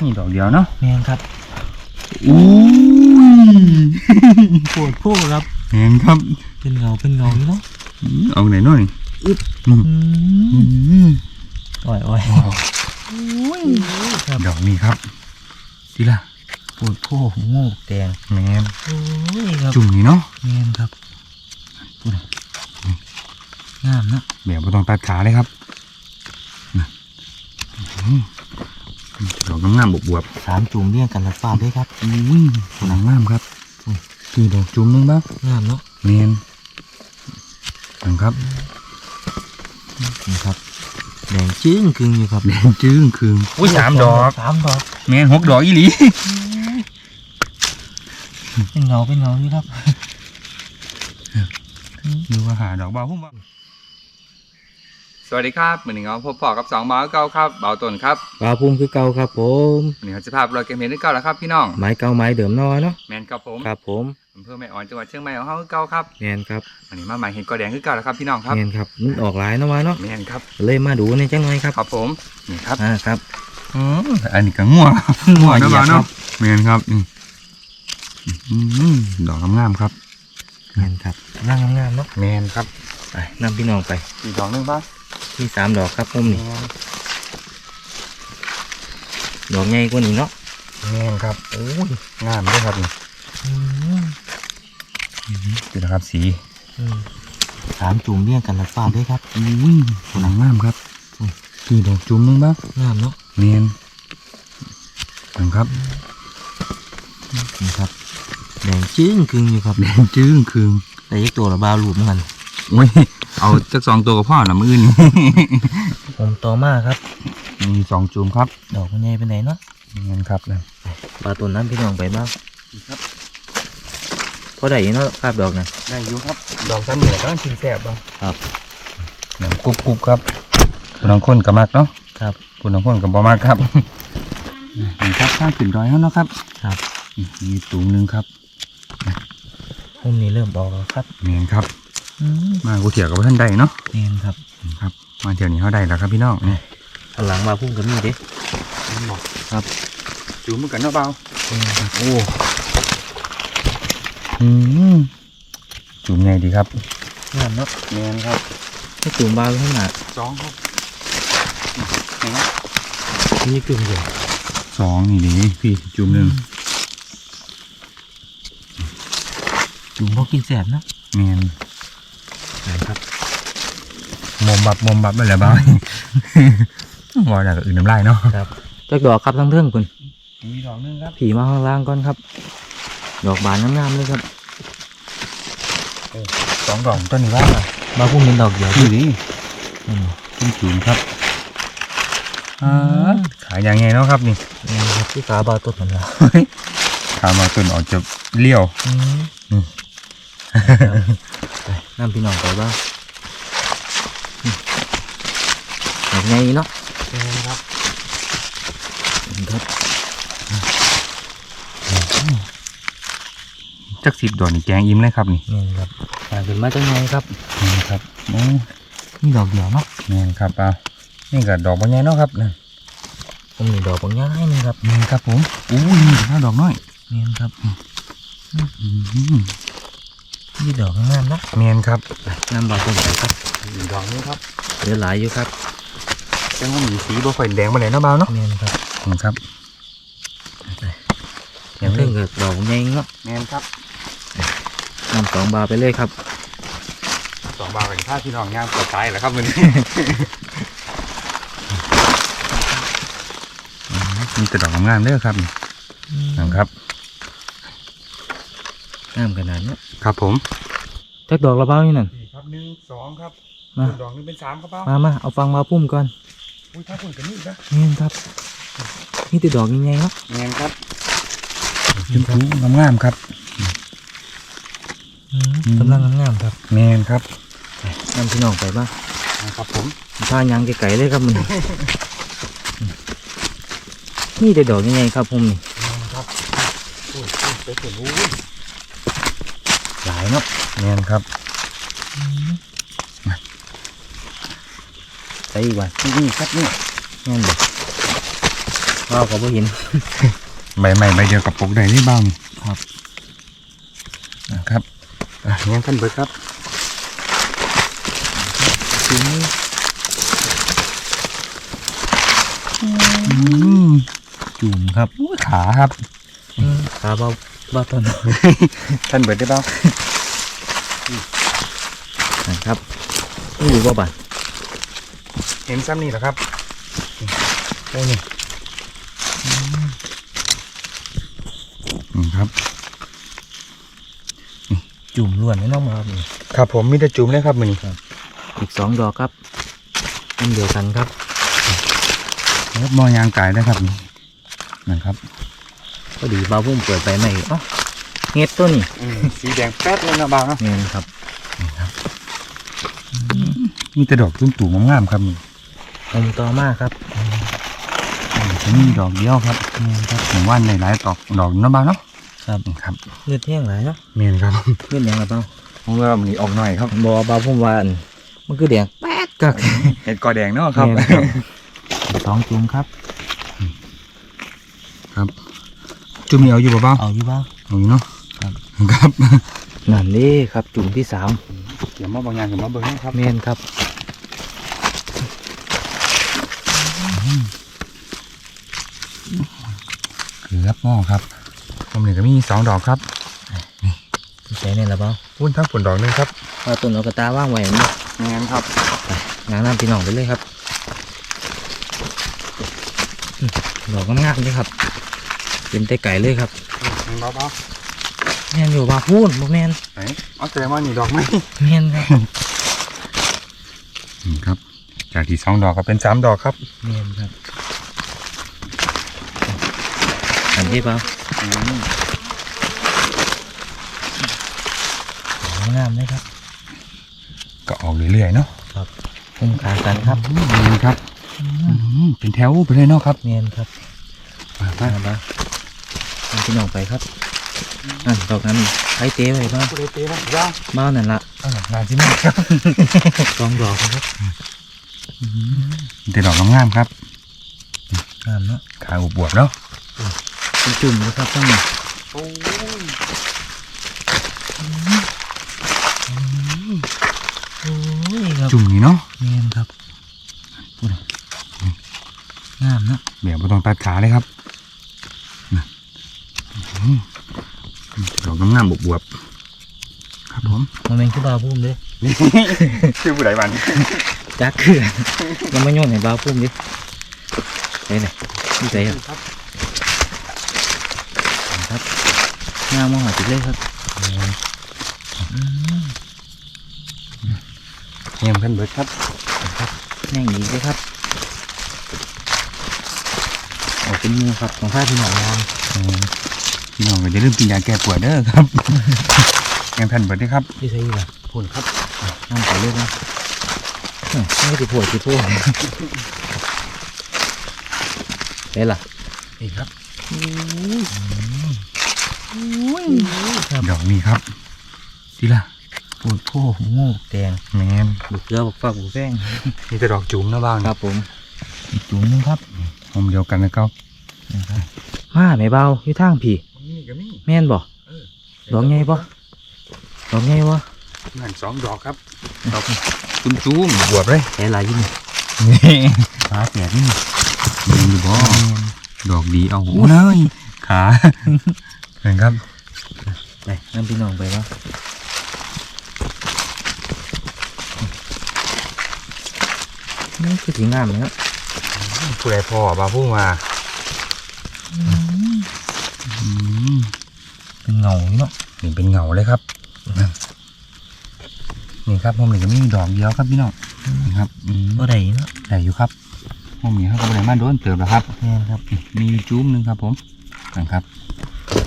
นี่ดอกเดียวเนาะแมนครับอู้ยปวดโพกครับแมนครับ เป็นเงาเป็นเงาอยู่เนาะเอาไหนหน่อยอึ๊บอืมอืมอืมอ่อยอ่อยดอกนี้ครับทีละปวดโพกงูแดงแมนโอ้ยครับจุ่มนี่เนาะแมนครับพูดเลยงามเนาะแบบไม่ต้องตัดขาเลยครับน่ะอืม ดอกงามๆบวบสามจุ่มเรียงกันละฟาดด้วยครับๆอุ้ยดอกงามครับกี่ดอกจุ่มนึงบ้างงามเนาะแมนนะครับนี่ครับแดงจึ้งกึ่งอยู่ครับแดงจึ้งคืงอุ้ยสามดอกสามดอกแมนหกดอกอีหลีเป็นเงาเป็นเงาอยู่ครับดูว่าหาดอกเบาพุ่มบ่ สวัสดีครับเหมือนเงาพบปอกับสองเบาเก้าครับเบาต้นครับปลาพุ่มคือเก่าครับผมวันนี้เขาจะพาไปลอยเกมเห็นด้วยเก้าแล้วครับพี่น้องไม้เก่าไม้เดิมน้อยเนาะแมนครับผมครับผมอำเภอแม่อ่อนจังหวัดเชียงใหม่ของเฮาคือเก้าครับแมนครับวันนี้มาหมายเห็นกอแดงคือเก้าแล้วครับพี่น้องครับแมนครับมันออกหลายเนาะวะเนาะแมนครับเลยมาดูในจังหน่อยครับครับผมนี่ครับอ่าครับอืมอันนี้ก็ง่วงง่วงเนาะเหยียบเนาะแมนครับอืมอืมดอกงามๆครับแมนครับร่างงามๆเนาะแมนครับไปนำพี่น้องไปอีกดอกหนึงป่ะ ที่สามดอกครับผมนี่ดอกใหญ่กว่านี้เนาะแมนครับโอ้ยงามด้วยครับนี่ดูนะครับสีสามจุ่มเรียงกันละฟาดด้วยครับอุ้ยหนังงามครับกี่ดอกจุ่มนึงป่ะงามเนาะแมนนะครับนี่ครับแดงจึ้งกึ่งอยู่ครับแดงจึ้งคืงแต่ยักตัวละบาวรูปเหมือนกันโอ้ย เอาจักสองตัวกับพ่อละมือนี่ ผมต่อมาครับมีสองจุ่มครับดอกมันใหญ่ไปไหนเนาะแมนครับนะปลาตัวนั้นพี่น้องไปบ้างครับพอได้อยู่เนาะครับดอกนะได้อยู่ครับ ดอกซ้ำเหนือก็ชิมแสบบ้างครับหนังกรุบกรุบครับคุณน้องคนกับมากเนาะครับคุณน้องคนกับบ่มากครับนี่ครับข้างขึ้นดอยเขาเนาะครับ ครับนี่มีตูงหนึงครับพุ่มนี้เริ่มออกแล้วครับแมนครับอื มมากูเถียกับท่านได้เนาะเนียนครับครับ มาเที่ยวนี้เขาได้แล้วครับพี่น้องนี่ข้างหลังมาพุ่มก็มีเด้บอกครับจูงมือกันเนาะเบาเนียนครับโอ้อืมจูงไงดีครับงามเนาะแมนครับถ้าจุ่มบาวข้างหน้าสองครับนี่กึ่งอยู่สองนี่ดีพี่จูงหนึ่งจุ่มพอกินแสบเนาะ แมนครับมอมบับมอมบับไปแล้วบ้าว่าแต่ก็อื่นน้ำลายเนาะครับจักดอกครับทั้งเทิงคุณมีดอกนึงครับผีมาข้างล่างก่อนครับ ดอกบานงามๆเลยครับสองดอกต้นนี้ว่าบาวพุ่มเป็นดอกเดียวดูดิอืมต้นจูงครับอ่าขายยังไงเนาะครับนี่เนียนครับที่ขาบาวต้นมันละถามมาต้นออกจะเลี้ยวอืมอืมไป น้ำพี่น้องไปบ้างอืมดอกไงเนาะครับครับจักสิบดอกนี่แกงอิ่มเลยครับนี่นี่ครับมาขึ้นมาจังไงครับนี่ครับโอ้นี่ดอกเดียวเนาะแม่นครับเอานี่ก็ดอกบางใหญ่เนาะครับนั่นผมนี่ดอกบางอย่างให้นึงครับแม่นครับผมอู้นี่ห้าดอกน้อยนี่ครับอื มนี่ดอกงามเนาะแม่นครับน้ำบาวต้นไปครับอีกดอกนึงครับเหลือหลายอยู่ครับจังว่ามีสีบ่ค่อยแดงมาเลยเนาะเบาเนาะเนียนครับนี่ครับยังเพิ่งเกิดดอกใหญ่เนาะแม่นครับน้ำสองบาทไปเลยครับสองบาทเป็นค่าพี่น้องย่างปวดตายแหละครับมันมีแต่ดอกงามๆเด้อครับนะครับ งามขนาดเนี้ยครับผมจักดอกละเบ้านี่นั่นสี่ครับหนึ่งสองครับมา ดอกหนึงเป็นสามครับเป้ามามาเอาฟังมาพุ่มก่อนอุ้ยถ้าคุณกันนี่นะเนียนครับนี่ติดดอกยังไงเนาะแม่นครับชมพูงามๆครับ อืมอืม กำลังงามๆครับแมนครับนำพี่น้องไปบ้างครับผมพายังไกลๆเลยครับมัน นี่แต่ดอกยังไงครับผมนี่แมนครับอุ้ยไปถึงอุ้ย หลายเนาะแมนครับไปอีกวันนี่ครับนี่งั้นเลยว่าวก็บ่เห็นใบใหม่ใบเดียวกับปกใดนี่บ้างครับนะครับอะงั้นท่านเบิร์ดครับจุ่มอืมจุ่มครับอุ้ยขาครับขาเบาเบาต้นท่านเบิร์ดได้บ้างนะครับนี่อยู่บ่บัดเห็นซ้ำนี่เหรอครับโอ้นี่อืมครับจุ่มล้วนไม่น้องมาครับนี่ครับผมมีแต่จุ่มเลยครับมือนี้อีกสองดอกครับอันเดียวกันครับครับมอยางไก่นะครับนี่นะครับ พอดีเบาพุ่มเปิดไปใหม่เอ้าเฮ็ดตัวนี่สีแดงแป๊ดเลยนะบ้างเนาะเงี้ยครับมีแต่ดอกตุ้มตู่งามๆครับนี่อมต่อมาครับจะมีดอกเดียวครับนี่ครับผมว่าในหลายดอกดอกนะบ้างเนาะครับครับเลือดแห้งหลายเนาะเมียนครับเลือดแดงหรือเปล่าผมว่ามันนี้ออกหน่อยครับบ่เบาพุ่มว่าอันมันคือแดงแป๊ดกักเห็ดกอแดงเนาะครับแม่นครับสองจุ่มครับ ครับ จุ่มนี่เอาอยู่เปล่าเอาอยู่บ้างๆเอาอยู่เนาะครับครับนั่นนี่ครับจุ่มที่สามเดี๋ยวมาบางอย่างเดี๋ยวมาเบิ่งนะครับเมนครับเกือบหม้อครับผมนี่ก็มีสองดอกครับใส่เนี่ยละเปล่าวุ้นทั้งผลดอกหนึงครับเอาต้นเอากระตาว่างไว้นี่แม่นครับงานน้ำพี่น้องไปเลยครับอืมดอกงามๆเลยครับ เป็นแต่ไก่เลยครับเบาแม่นอยู่ว่าพูนบ่แม่นๆไหนเอาแต่ว่านี่ดอกไหมแม่นครับอืมครับ จากที่สองดอกก็เป็นสามดอกครับแม่นครับอันที่เปล่าอืมดอกงามเลยครับ ก็ออกเรื่อยๆเนาะคุ้มค่ากันครับนี่ครับอืมเป็นแถวไปเลยเนาะครับแม่นครับมามามาบ้าเอาพี่น้องไปครับอันดอกนั้นไอ้เต้ไว้บ้างผู้ใดเตะบ้างย่างบ้านนั่นละอ่างานที่นี่ครับสองดอกครับแต่ดอกงามๆครับงามเนาะขาอุบวบๆเนาะเป็นจุ่มเลยครับทั้งนี้โอ้ยโอ้ยครับจุ่มนี่เนาะเมนครับพูดงามเนาะเดี๋ยวไม่ต้องตัดขาเลยครับน่ะอืม ดอกงามๆบวบๆครับผมมันเป็นคือบาวพุ่มเด้นี่ชื่อผู้ใดวันจักคือยังไม่โยนให้บาวพุ่มดิไปไหนนี่ใจอะครับครับงามมากหาจุดเลยครับอืมเงียบกันเบิดครับแน่งอีกเลยครับโอ้เป็นมือครับของข้าพี่หน่อยงามอืม พี่น้องก็จะเริ่าลืมกินยาแก้ปวดเด้อครับยังทันเบิดเด้อครับที่ใช่ล่ะพุ่นครับน้ำไปเลยนะเฮ้ยไม่ได้ปวดที่พวกได้ล่ะนี่ครับครับดอกนี้ครับทีละปวดโพกโง่แดงแมนบุกเกลือบุกฟักบุกแป้งนี่แต่ดอกจุ๋มนะบ้างครับผมอีกจุ่มหนึงครับผมเดียวกันนะครับมาไม่เบาอยู่ทางพี่นี่ก็มี แม่นบ่ดอกใหญ่บ่ดอกใหญ่บ่นั่นสองดอกครับดอกจุ้มจุ้มๆบวบเลยแต่ลายอยี่นี่นี่ขาแตกนี่เดินอยู่บ่ดอกดีเอาหูเลยขาเห็นครับไปน้ำพี่น้องไปวะนี่คือสีงามเลยครับผู้ใดพอบาพูดมาอืม เป็นเงาอยู่เนาะนี่เป็นเหงาเลยครับนั่นนี่ครับผมนี่ก็มีดอกเดียวครับพี่น้องนี่ครับอืมก็ได้เนาะได้อยู่ครับผมนี่เขาก็เลยมาโดนเติบแล้วครับแม่นครับ มีจุ้มหนึ่งครับผมนะครับ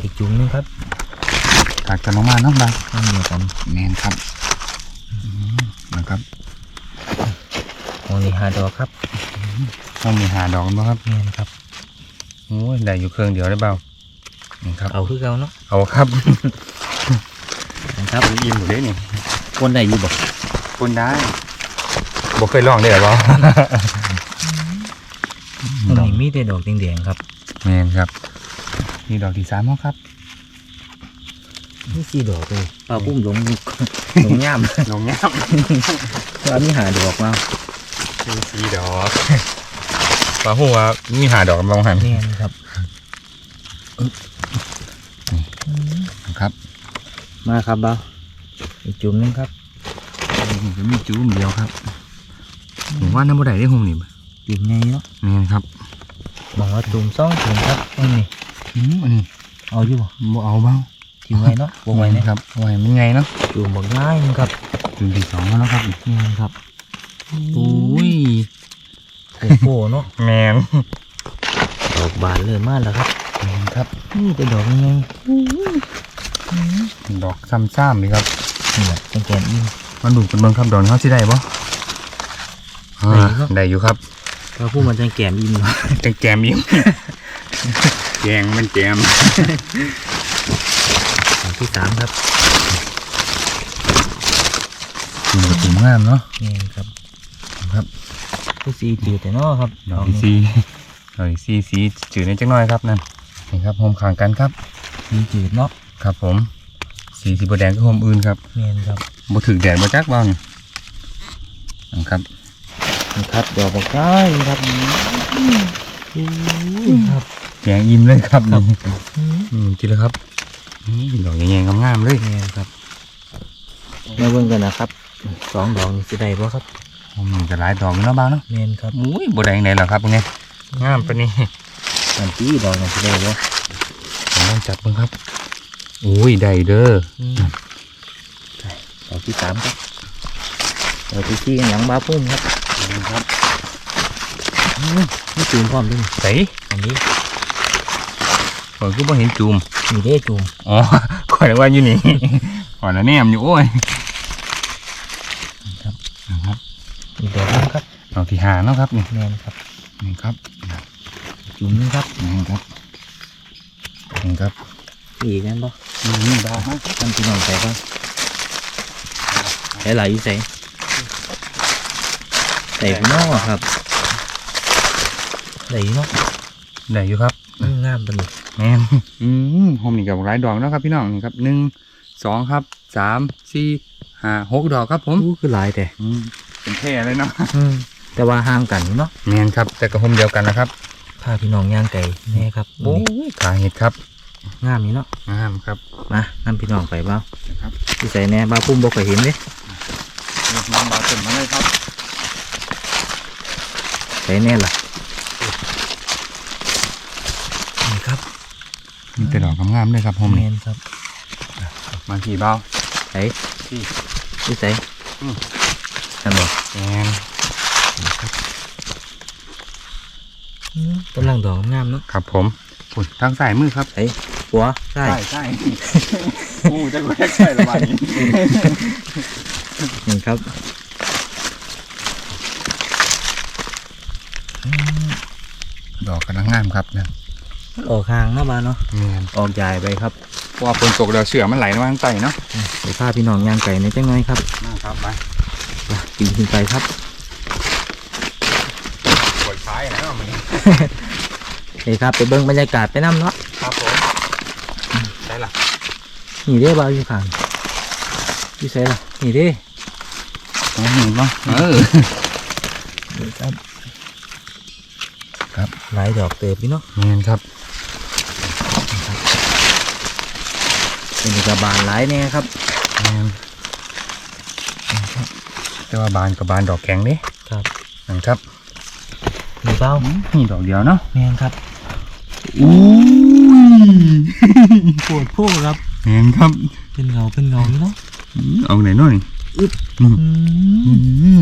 อีกจุ่มหนึงครับถักกันออกมาเนาะบางน้ำเดียวกันแมนครับอืมนะครับมองนี่หาดอกครับผมมีหาดอกบ้างครับแม่นครับโอ้ยได้อยู่เครื่องเดียวได้เปล่านี่ ครับเอาคือเก่าเนาะเอาครับนะครับอิ่มหมดเลยนี่คนได้อยู่บ่คุณได้บ่เคยลองได้หรอตรงนี้มีแต่ดอกแดงๆครับแมนครับนี่ดอกที่สามแล้วครับนี่สี่ดอกเลยปลาปุ้มหลงหลงย่ามลงเงี้ยว่ามีหาดอกมามีสีดอกปลาหัวมีหาดอกลองหันแน่นครับครับ มาครับเบาอีกจุ่มหนึงครับนี่ก็มีจุ่มเดียวครับผมว่าน้ำบ่ได้ได้หงนี่จุ่มไงเนาะแมนครับบอกว่าจุ่มสองจุ่มครับนี่นี่อืมอันนี้เอาอยู่บ่บ่เอาเบ้าทิ้งไว้เนาะวงไว้เนี่ยครับเอาไว้มันไงเนาะจุ่มบอกง่ายนึงครับจุ่มที่สองแล้วครับนี่ครับอุ้ยโอ้โหเนาะแมนดอกบานเลยมากแล้วครับแมนครับนี่เป็นดอกยังไง ดอกซ้ำๆเลยครับนี่แหละเป็นแกนอินมันดูเป็นเบิ่งครับดอกนี้เขาสิได้บ่อ่าได้ครับได้อยู่ครับเราพูดมันจะแกนอินเนาะแต่แกมยิ่งแกงมันแกมดอกที่สามครับหนูถุงงามเนาะนี่ครับครับที่สี่จืดแต่เนาะครับดอกที่สีดอกที่สีสีจืดนิดจังน้อยครับนั่นนี่ครับโฮมขางกันครับสีจืดเนาะ ครับผม สีสีบแดงก็โฮมอื่นครับนี่ครับบ่ถึกแดดบ่จักบ้างนะครับนี่ครับดอกบอกง่ายครับครับแกงอิ่มเลยครับครับนี่อืมทีละครับนี่ดอกใหญ่ๆงามๆเลยนี่ครับมาเบิ่งกันนะครับสองดอกนี่สิได้บ่ครับผมนี่ก็หลายดอกอยู่เนาะบ้างเนาะเมนครับอุ้ยบ่ได้ไหนหรอกครับพวกนี้งามปานนี้มันตีดอกนี่สิได้บ่ผมลองจับเบิ่งครับ อุ้ยได้เด้อดอกที่สามครับดอกที่สี่กันหลังบ้าพุ่มครับครับนี่จูมพร้อมด้วยใส่อันนี้ผมคือบ่เห็นจูมมีเด้จูมอ๋อข่อยนึกว่าอยู่นี่ข่อยละแนมอยู่โอ้ยครับนะครับมีดอกนึงครับดอกที่หาเนาะครับนี่แมนครับนี่ครับจูมนึงครับนี่ครับนี่ครับ อีกนั่นบ่นี่ดอกฮะทำพี่น้องใส่บ่ใส่หลายอยู่ใส่ใส่พี่น้องอะครับใส่อยู่เนาะได้อยู่ครับอืมงามตัวนี้แม่นอืมผมนี่กับหลายดอกเนาะครับพี่น้องนี่ครับหนึ่งสองครับสามสี่ห้าหกดอกครับผมอู้คือหลายแต่อืมเป็นแท่เลยเนาะอืมแต่ว่าห่างกันอยู่เนาะแม่นครับ แต่กระผมเดียวกันนะครับพาพี่น้องย่างไก่แน่ครับโอ้ยขาเห็ดครับ งามนี่เนาะงามครับมานำพี่น้องไปเบ้านะครับที่ใส่แน่บ้าพุ่มบ่เคยเห็นเด้น้ำบาเต็มมาเลยครับใส่แน่ล่ะนี่ครับมีแต่ดอกงามๆเลยครับผมแมนี่นครับ มาขี่เบาใส่ที่ที่ใส่อืมนั่นบ่แม่นอืมกำลังดอกงามเนาะครับผม อุ่นทางสายมือครับใส่หัวใช่ใช่โอ้จะแกใช่ระบาดนี้นี่ครับอืมดอกกำลังงามครับนะออกห่างเนาะบ้านเนาะแม่นออกใหญ่ไปครับเพราะว่าฝนตกแล้วเสือมันไหลมาทางใต้เนาะอืมเดี๋ยวพาพี่น้องย่างไก่ในอยจังน้อยครับมาครับไปไปปีนขึ้นไปครับปวดซ้ายนะมัน เฮ้ยครับไปเบิ่งบรรยากาศไปน้ำเนาะครับผมใช่ล่ะนี่เด้บ่าวอยู่ข้างอยู่ใส่ล่ะนี่เด้ต้องเห็นป่ะเออนี่ครับครับหลายดอกเติบพี่เนาะแม่นครับเป็นกระบาลหลายแน่ครับแม่นแต่ว่าบานกับบานดอกแข็งเด้ครับนั่นครับนี่เบ้านี่ดอกเดียวเนาะแม่นครับ อู้ยปวดโพกครับแม่นครับเป็นเงาเป็นเงาอยู่เนาะอืมเอาไหนอยเน้อยนี่อึดอืมอือืมม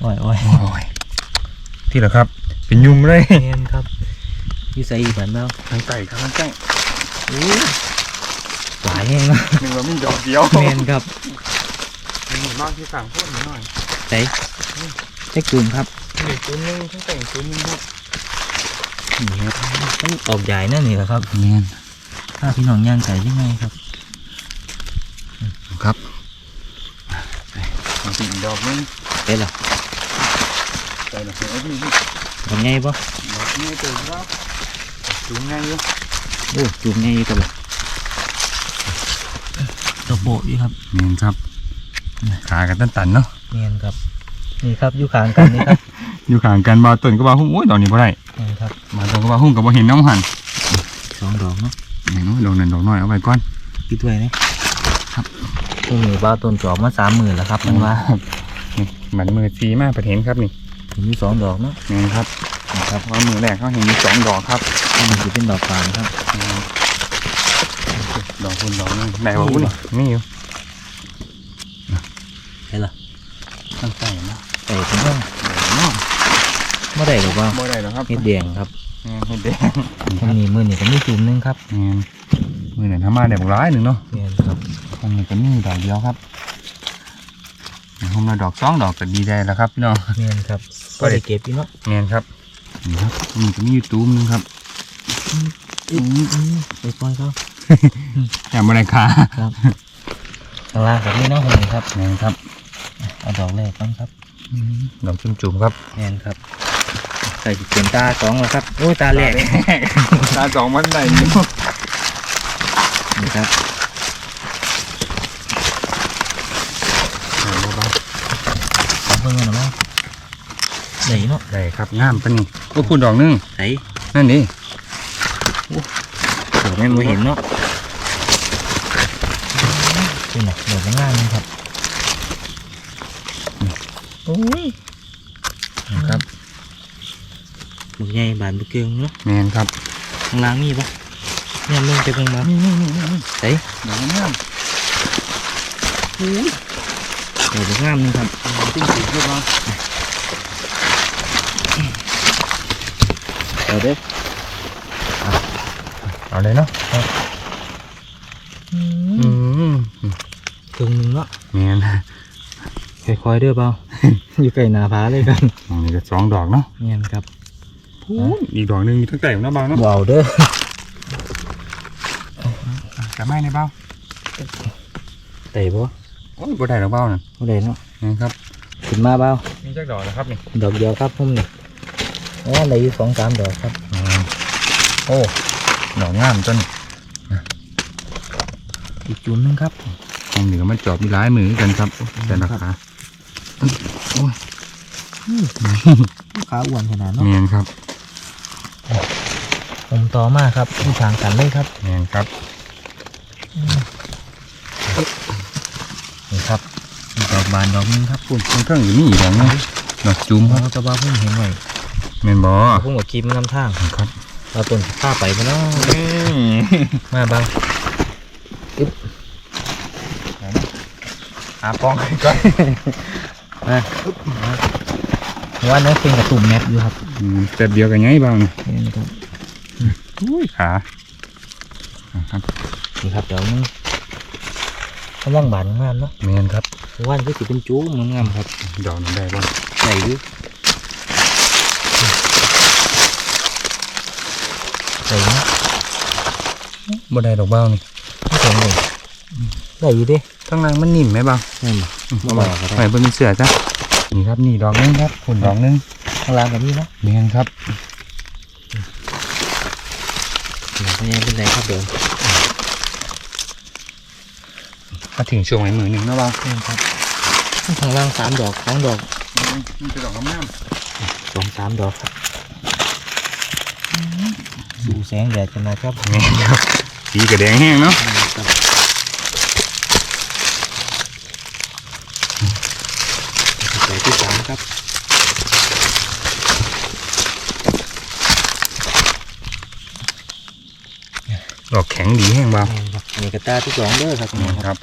โอ้ยโอ้ยโอ้ยที่เหรอครับ เป็นยุ่มเลยแม่นครับอยู่ใส่อีกแบบเบ้าทางใต้ครับทางใต้อู้หลายแห้งเนาะหนึ่งว่ามีดอกเดียวแม่นครับนี่มากที่สั่งพูดหน่อยใส่ใส่กลุ่มครับหนึ่งตัวหนึงทั้งแต่งตัวหนึงครับ นี่ครับมันออกใหญ่นั่นนี่แหละครับแม่นถ้าพี่น้องย่างไก่ยังไงครับครับมาติดดอกนึงเด้ล่ะใส่ดอกเดียวนี่ทำไงบ่ดอกนี้เจอครับจูงง่ายอยู่โอ้จุ่มไงตัวละตัวโบอยู่ครับเนียนครับขากันตันตันๆเนาะเนียนครับนี่ครับอยู่ข้างกันนี่ครับอยู่ข้างกันบาต้นก็บาหุ้มโอ้ยดอกนี้บ่ได้ เนียนครับบาต้นก็บาหุ้มกับบ่เห็นน้ำหันสองดอกเนาะนี่เนาะดอกนั้นดอกน้อยเอาไว้ก่อนพี่ด้วยนะครับพวกนี้บ้าต้นจอกมาสามหมื่นแล้วครับ มันว่านี่มันมือซีมากประเห็นครับนี่มีสองดอกเนาะนี่ครับนะครับว่ามือแรกเขาเห็นมีสองดอกครับมันจะเป็นดอกบานครับ ดอกคุณดอกนึงไหนวะอุ้ยนี่อยู่ใช่หรอตั้งใจนะแต่ถึงว่าเนาะไม่ได้หรอกว่าบ่ได้หรอกครับเฮ็ดแดงครับแม่ นเฮ็ดแดงมันมีมือนี่ก็มีจุ่มหนึงครับแม่นมือไหนทำมาได้บักร้ายหนึ่งเนาะเนียนครับคงนี้ก็มีดอกเดียวครับผมเราดอกสองดอกก็ดีใจแล้วครับพี่น้องเนียนครับก็ได้เก็บอยู่เนาะแม่นครับนี่ครับมีก็มีอยู่ตูมหนึงครับไปปล่อยเขาอย่ามาได้ขาครับข้างล่างกับนี่เนาะหงครับแม่นครับเอาดอกแรกก่อนครับดอกจุ่มๆครับแมนครับ ใส่เต็มตาสองแล้วครับโอ้ยตาแรกตาสองมันไหนอยู่นี่ครับสองเพิ่งกันหรือมั้งไหนเนาะได้ครับงามปะนี่ก็พูดดอกหนึงไหนนั่นนี่เดี๋ยวแม่ไม่เห็นเนาะนี่นะเดี๋ยวจะง่ายนึงครับโอ้ยครับ บุกใหญ่บานบุกเกลืองเนาะแม่นครับข้างล่างมีปะเนี่ยมึงจะเพิ่งมานี่นี่นี่นี่ไหนดอกงามเดี๋ยวจะง่ามนึงครับจริงจริงๆครับเดี๋ยวเด้อเอาเลยเนาะอืมครึ่งหนึงเนาะแม่นค่อยๆเด้อเปล่าอยู่ใกล้หนาผาเลยกันอันนี้ก็สองดอกเนาะเงี้ยครับ อีกดอกหนึงมีทั้งไก่ของน้าเบาเนาะบ่เอาเด้อแต่ไม่ในเบาเตะบ่โอ้ยบ่ได้ดอกเบาน่ะบ่ได้เนาะนี่ครับขึ้นมาเปล่ามีจักดอกนะครับนี่ดอกเดียวครับพุ่มนี่อ๋อได้อยู่สองสามดอกครับโอ้ดอกงามต้นอีกจุดหนึงครับตรงนี้ก็มันจอบมีหลายมือกันครับ แต่ละขาขาอ้วนขนาดเนาะเนียนครับ ผมต่อมาครับอยู่ทางกันเลยครับเนียนครับนี่ครับมีดอกบานดอกหนึงครับปุ่นเครื่องอยู่นี่อีกดอกหนึงดอกจุ่มผคมรับจะว่าเพิ่งเห็นไว้แม่นบ่เพิ่งกับคลิปมันนำทางครับเราต้นข้าไปมาเนาะมาบางหาปองก่อนมา ว่าเนื้อเป็นกระตุ่มแมปอยู่ครับอืมแต่เดียวกันไงบ้างนี่ครับอุ้ยขาครับนี่ครับเดี๋ยวนึงกำลังบานงามเนาะเนียนครับว่านก็สิเป็นจู้งามๆครับดอกนั้นได้บ้างใส่อยู่ใส่เนาะบ่ได้ดอกเบ้านี่ไม่ใส่เลยได้อยู่เดิข้างล่างมันนิ่มไหมบ้างนี่มาบ่บ่บอกก็ได้ไปเบิ่งเสือจ้ะ นี่ครับนี่ดอกหนึงครับคุณดอกหนึงข้างล่างกับนี่เนาะเนียนครับเดี๋ยวเป็นยังเป็นไรครับเดี๋ยวมาถึงช่วงไหนมือหนึ่งแล้วบ้างนี่ครับข้างล่างสามดอกสองดอกนี่คือดอกงามสองสามดอกครับดูแสงแดดกันนะครับเนียนครับสีกระแดงแห้งเนาะ ครับใส่ที่สามครับ ดอกแข็งดีแห้งบ้างนี่ครับอันนี้กระตาที่สองเด้อครับเนียนครับ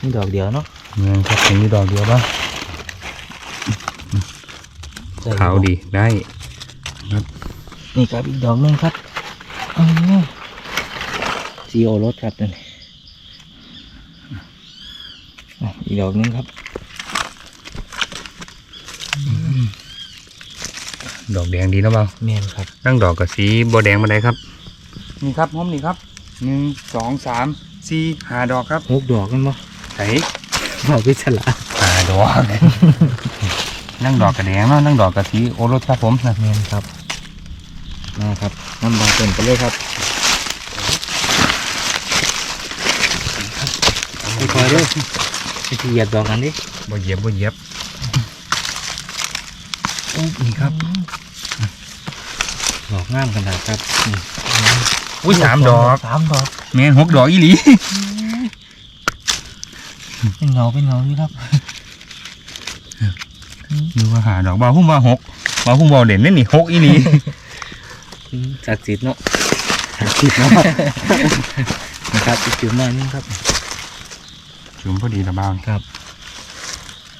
นี่ดอกเดียวเนาะเนียนครับเห็นอยู่ดอกเดียวบ้างใส่ขาวดีได้นี่ครับอีกดอกหนึงครับอ๋อซีโอรสครับตัวนี้อะอีกดอกหนึงครับ ดอกแดงดีนะบ้างเมนครับตั้งดอกกับสีบแดงมาได้ครับ นี่ครับผมนี่ครับหนึ่งสองสามสี่ห้าดอกครับหกดอกกันบ่ใส่บอกวิศลาห้าดอก นั่งดอกกระแดงเนาะนั่งดอกกระสีโอรสครับผมนะเมนครับมาครับน้ำบาเต็มไปเลยครับค่อยๆเลยไปเหยียบดอกกันดิบ่เหยียบบ่เหยียบอุ๊บนี่ครับดอกงามขนาดครับนี่ อุ้ยสามดอกสามดอกแม่นหกดอกอีหลีเป็นเงาเป็นเงาอยู่ครับดูว่าหาดอกบ่าวพุ่มว่าหกบ่าวพุ่มบ่าวเด่นเล่นนี่หกอีหลีศักดิ์สิทธิ์เนาะศักดิ์สิทธิ์เนาะนะครับอีกจุดหน่อยนึงครับจุ่มพอดีละบ่าวครับ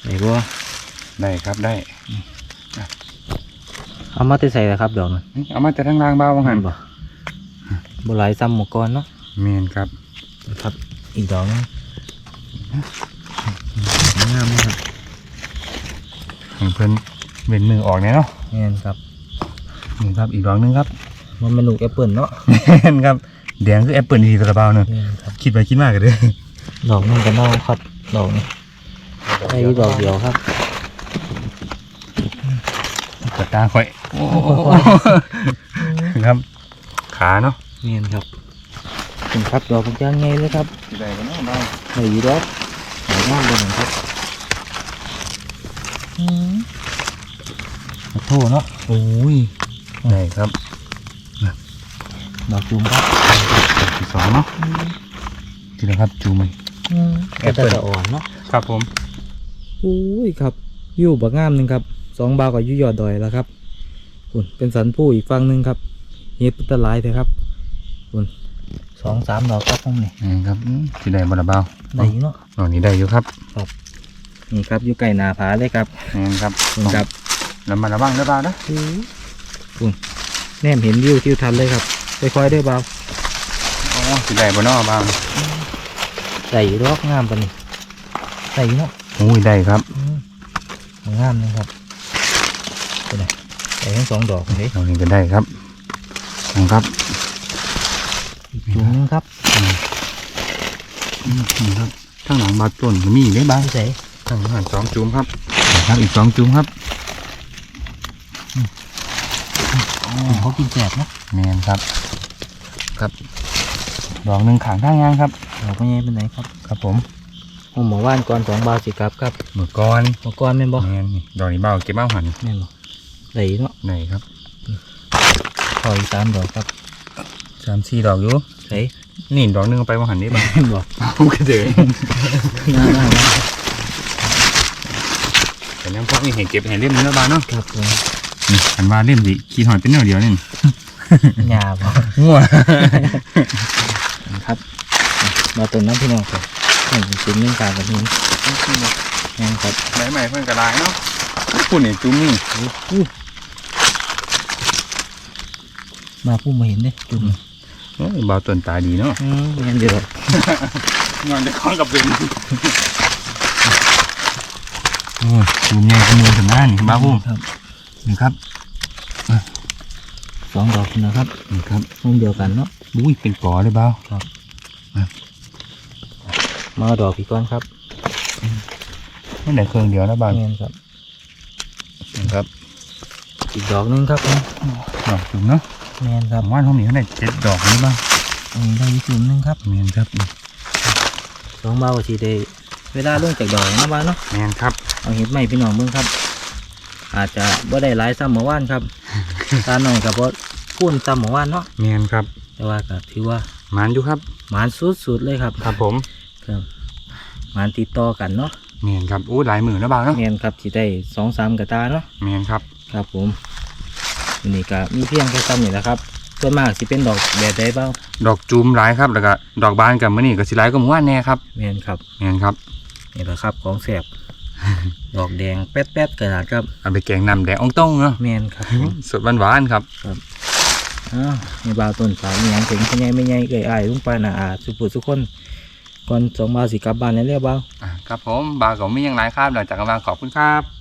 ไหนบัวได้ครับได้เอามาแต่ใส่แล้วครับดอกนั้นเอามาแต่ทางล่างบ่าวว่าหันบ่ บ่หลายซ้ำหมกรเนาะแม่นครับนะครับอีกดอกนึงงามนะครับให้เพิ่นเว้นมือออกแน่เนาะแม่นครับนี่ครับอีกดอกหนึงครับมันเป็นลูกแอปเปิลเนาะแม่นครับแดงคือแอปเปิลทีละบ่าวนึงแม่นครับคิดไปคิดมากกันเด้อดอกนึงก็เน่าครับดอกนี้ได้อยู่ดอกเดียวครับกระตาค่อยโอ้ครับขาเนาะ แม่นครับเป็นครับดอกเป็นย่างไงเลยครับได้บ่เนาะบ่าวได้อยู่ดอกดอกงามเลยครับอืมขอโทษเนาะโอ้ยได้ครับดอกจูมครับดอกที่สองเนาะทีละครับจูมไหมแอก็ปเปิ้จะลอ่อนเนาะครับผมอุ้ยครับอยู่บักงามหนึ่งครับสองบาวกับอยู่ยอดดอยแล้วครับคุณเป็นสันผู้อีกฝั่งหนึ่งครับเฮ็ดพุทธลายเถอะครับ คุณสองสามดอกครับผมนี่นี่ครับอืมสิได้บ่ละบ่าวได้อยู่เนาะดอกนี้ได้อยู่ครับนี่ครับอยู่ไก่นาผาเลยครับนี่ครับคุณครับแล้วมาระวังเด้อบ่าวนะคุณแนมเห็นวิวทิวทัศน์เลยครับค่อยๆเด้วยบาวโอ้สิได้บ่เนาะบ่าวใส่ดอกงามปะนี่ใส่อยู่เนาะโอ้ยได้ครับอืมงามเลยครับเป็นไงใส่ทั้งสองดอกเลยดอกนี้ก็ได้ครับนะครับอีกจุ่มหนึ งครับอืมนี่ครับข้างหลังบาดต้นก็มีอีกได้บ้างใส่ข้างหลังสองจุ่มครับครับอีกสองจุ่มครับเขากินแจกเนาะแมนครับ ครับดอกหนึ่งขางข้างยางครับดอกไม่ใหญ่เป็นไหนครับ ครับผมผมหมอว่านก่อนสองบาทสิครับครับเมื่อก่อนหมอก่อนแม่นบ่แมนนี่ดอกนี้เบาเก็บเบ้าหันแม่นบ่ได้เนาะไหนครับขออีกสามดอกครับสามสี่ดอกอยู่ ใส่นี่ดอกหนึงเอาไปว่าหันนี่บ้างแม่นบ่ผมก็เจอน่าน่าน่าแต่ยังพวกนี้เห็นเก็บเห็นเล่มนี้แล้วบ้างเนาะครับผมนี่หันว่าเล่มสิขี้หอยเป็นแนวเดียวนี่หยาบ่งัวครับมาต้นน้ำพี่น้องครับนี่เป็นเรื่องการกับนี้แม่นครับใบใหม่เพิ่นกระดายเนาะพูดนี่จุ่มนี่อู้มาผู้มาเห็นเด้จุ่มโอ้ยเบาต้นตาดีเนาะอืมแม่นเดียวงอนจะคล้องกับเป็นโอ้ยจุ่มใหญ่ขมือถึงหน้านี่บ้าพุ่มครับนี่ครับสองดอกนะครับนี่ครับมุมเดียวกันเนาะอุ้ยเป็นกอเลยเบ้ามาเอาดอกพี่ก้อนครับไม่ได้เครื่องเดียวนะบ้านแม่นครับนะครับอีกดอกหนึงครับดอกจุ่มเนาะ แม่นคผรับมว่าห้องนี้เขาได้เจ็ดดอกนี่บ้างอันนี้ได้อีกจุ่มหนึงครับแมนครับสองเบาสีได้เวลาลงจากดอกนะบ้านเนาะแมนครับเอาเห็ดใหม่พี่น้องเบิ่งครับ อาจจะบ่ได้หลายซ้ำเมื่อวานครับตาหน่อยกับบ่พูนซ้ำเมื่อวานเนาะแมนครับ แต่ว่าก็ถือว่าหมันอยู่ครับหมานสุดๆเลยครับ ครับผมครับหมานติดต่อกันเนาะแมนครับอู้หลายหมื่นแล้วบ้างเนาะแม่นครับสิได้สองสามกระตาเนาะแมนครับ ครับผมอั นนี้ก็มีเพียงแค่ซ้ำนี่แหละครับส่วนมากสิเป็นดอกแบบใดบ้างดอกจุ่มหลายครับแล้วก็ดอกบานกับมื่อนี่ก็สิหลายก็หมู่ว่านแน่ครับแม่นครับแมนครับนี่แหละครับของแสบดอกแดงแป๊ดๆกระดาษครับเอาไปแกงน้ำแดงอ่องต้องเนาะแม่นครับผมสดหวานๆครับอ้าวในบาวต้นสาวมีหยังถึงพ่อใหญ่ไม่ใหญ่เอ่ยอ้ายลุงไปานะอาสุปุสุกคนก่อนสองบาวสิกลับบ้านแล้วเรียกบาวอ่าครับผมบาร์ก็ไม่ยังไรครับหลังจากกำลังขอบคุณครับ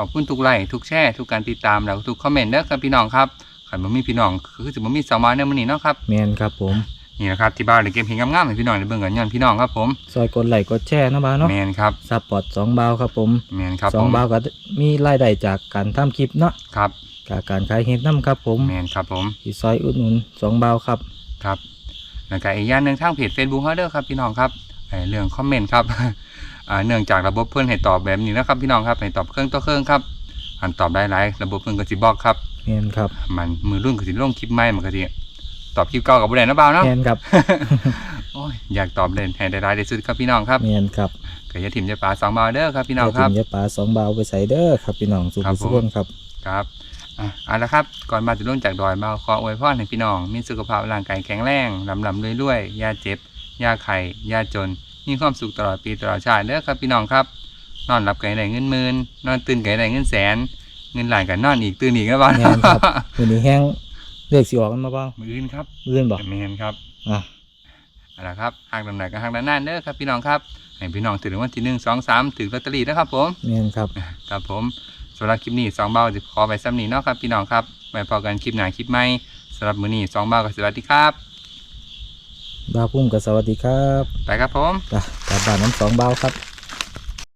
ขอบคุณทุกไลค์ทุกแชร์ทุกการติดตามแล้วก็ทุกคอมเมนต์เด้อครับพี่น้องครับขันบ่มีพี่น้องคือจะบ่มีสาวมาในมื้อนี้เนาะครับแม่นครับผมนี่นะครับที่บ้านได้เก็บเห็นงามๆให้พี่น้องได้เบิ่งกันย้อนพี่น้องครับผมซอยกดไลค์กดแชร์นะบาวเนาะแมนครับซัพพอร์ตสองบาวครับผมแมนครับสอผงมบาวก็มีรายได้จากการทำคลิปเนาะครับกาการขายเห็ดน้ำครับผมแมนครับผมที่ซอยอุดหนุนสองบาวครับครับแล้วก็อีกอย่างหนึ่งทางเพจ Facebook เฮาเด้อครับพี่น้องครับไอ้เรื่องคอมเมนต์ครับอ่า เนื่องจากระบบเพื่อนให้ตอบแบบนี้นะครับ พี่น้องครับให้ตอบเครื่องต่อเครื่องครับอันตอบได้หลายระบบเพื่อนก็สิบอกครับแมนครับมันมือรุ่นก็สิลงคลิปใหม่มันก็สิตอบคลิปเก่ากับบ่ได้นะบ่าวเนาะแมนครับโอ้ยอยากตอบเล่นให้ได้หลายที่สุดครับพี่น้องครับแมนครับก็อย่าถิ่มอย่าปลาสองบาวเด้อครับพี่น้องครับอย่าทิ่มอยาปลาสองบาวไปใส่เด้อครับพี่น้องสุขครับผมสุขคนครับครับอะเอาละครับ ก่อนมาถึงลงจากดอยมาขออวยพรให้พี่น้อง มีสุขภาพร่างกายแข็งแรงลำลำรวยๆอย่าเจ็บอย่าไข้อย่าจน มีความสุขตลอดปีตลอดชาติเด้อครับพี่น้องครับ นอนหลับไก่ได้เงินหมื่นนอนตื่นไก่ได้เงินแสน เงินหลายกันนอนอีกตื่นอีกนะบ้างแมนครับมือนี้แห้งเลขสิออกกันมาบ้างมืออื่นครับเลื่อนบอกแมนครับอะเอาละครับหากลำไหนก็หากด้านหน้าเด้อครับพี่น้องครับให้พี่น้องถึงวันที่หนึ่งสองสามถึงลอตเตอรี่นะครับผมแมนครับครับผมสำหรับคลิปนี้สองเบาจะขอไปซ้ำนี้เนาะครับพี่น้องครับไว้พอกันคลิปหน้าคลิปใหม่สำหรับมื้อนี้สองเบากับสวัสดีครับ บาวพุ่มกับสวัสดีครับ ไปครับผมจ้ะกลับบ้านน้ำสองบาวครับ